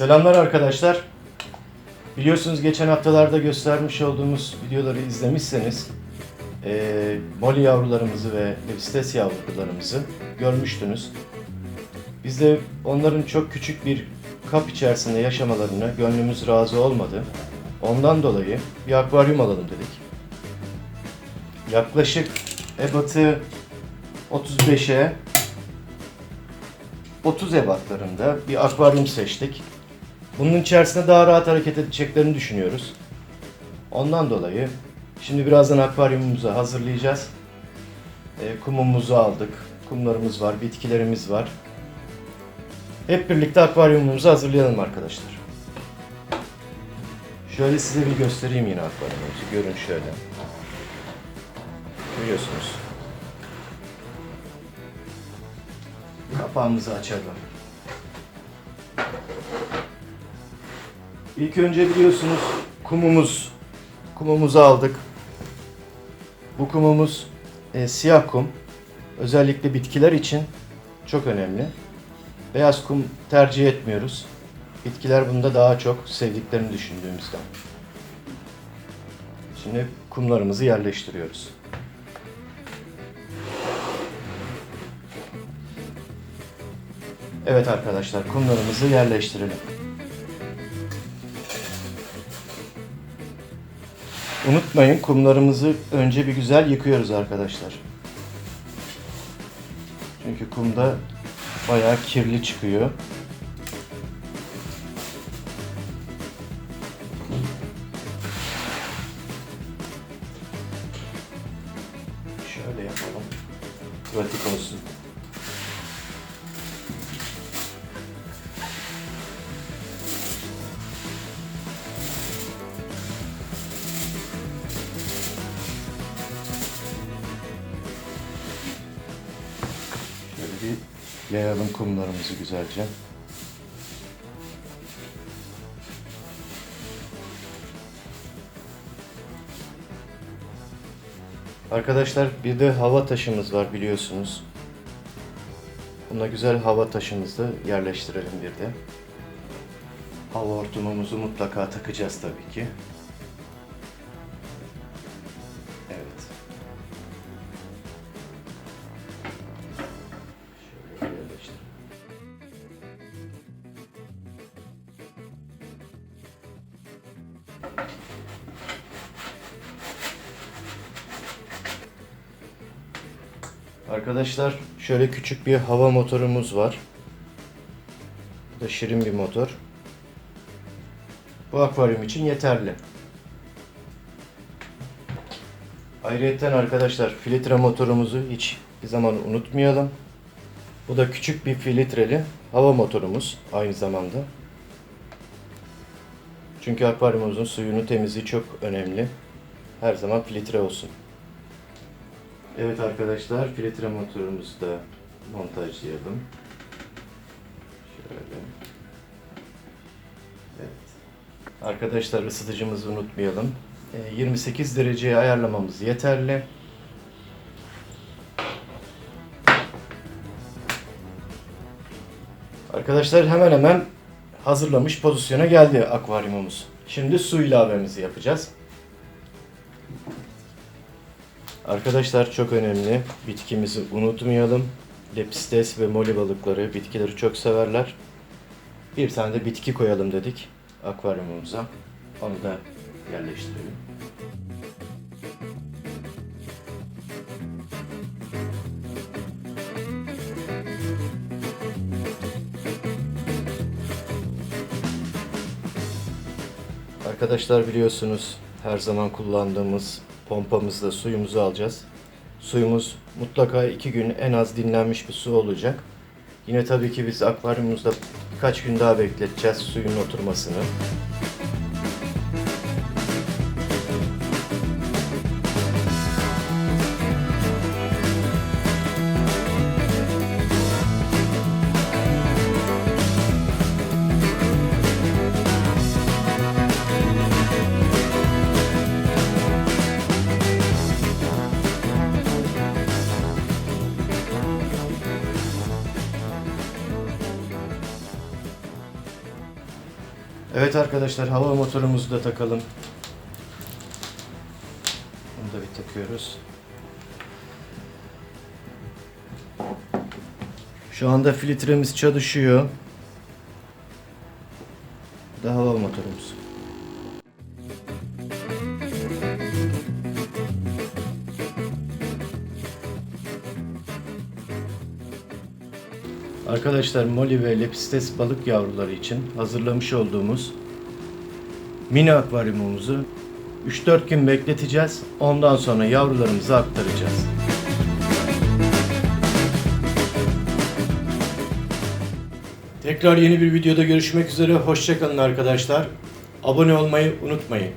Selamlar arkadaşlar. Biliyorsunuz geçen haftalarda göstermiş olduğumuz videoları izlemişseniz eee Molly yavrularımızı ve Lepistes yavrularımızı görmüştünüz. Biz de onların çok küçük bir kap içerisinde yaşamalarına gönlümüz razı olmadı. Ondan dolayı bir akvaryum alalım dedik. Yaklaşık ebatı 35'e 30 ebatlarında bir akvaryum seçtik. Bunun içerisinde daha rahat hareket edeceklerini düşünüyoruz. Ondan dolayı şimdi birazdan akvaryumumuzu hazırlayacağız. E, kumumuzu aldık. Kumlarımız var, bitkilerimiz var. Hep birlikte akvaryumumuzu hazırlayalım arkadaşlar. Şöyle size bir göstereyim yine akvaryumumuzu. Görün şöyle. Görüyorsunuz. Kapağımızı açalım. İlk önce biliyorsunuz kumumuz, kumumuzu aldık. Bu kumumuz e, siyah kum. Özellikle bitkiler için çok önemli. Beyaz kum tercih etmiyoruz. Bitkiler bunda daha çok sevdiklerini düşündüğümüzden. Şimdi kumlarımızı yerleştiriyoruz. Evet arkadaşlar kumlarımızı yerleştirelim. Unutmayın kumlarımızı önce bir güzel yıkıyoruz arkadaşlar. Çünkü kumda bayağı kirli çıkıyor. Şöyle yapalım. Pratik olsun. Yayalım kumlarımızı güzelce. Arkadaşlar bir de hava taşımız var biliyorsunuz. Buna güzel hava taşımızı yerleştirelim bir de. Hava hortumumuzu mutlaka takacağız tabii ki. Arkadaşlar şöyle küçük bir hava motorumuz var. Bu da şirin bir motor. Bu akvaryum için yeterli. Ayrıca arkadaşlar filtre motorumuzu hiç bir zaman unutmayalım. Bu da küçük bir filtreli hava motorumuz aynı zamanda. Çünkü akvaryumumuzun suyunu temizliği çok önemli. Her zaman filtre olsun. Evet arkadaşlar filtre motorumuzu da montajlayalım. Şöyle. Evet. Arkadaşlar ısıtıcımızı unutmayalım. Ee, 28 dereceye ayarlamamız yeterli. Arkadaşlar hemen hemen hazırlamış pozisyona geldi akvaryumumuz. Şimdi su ilavemizi yapacağız. Arkadaşlar çok önemli. Bitkimizi unutmayalım. Lepistes ve moli balıkları bitkileri çok severler. Bir tane de bitki koyalım dedik akvaryumumuza. Onu da yerleştirelim. Arkadaşlar biliyorsunuz her zaman kullandığımız pompamızda suyumuzu alacağız. Suyumuz mutlaka iki gün en az dinlenmiş bir su olacak. Yine tabii ki biz akvaryumumuzda birkaç gün daha bekleteceğiz suyun oturmasını. Evet arkadaşlar hava motorumuzu da takalım. Bunu da bir takıyoruz. Şu anda filtremiz çalışıyor. Bu da hava motorumuz. Arkadaşlar Molly ve Lepistes balık yavruları için hazırlamış olduğumuz mini akvaryumumuzu 3-4 gün bekleteceğiz. Ondan sonra yavrularımızı aktaracağız. Tekrar yeni bir videoda görüşmek üzere. Hoşçakalın arkadaşlar. Abone olmayı unutmayın.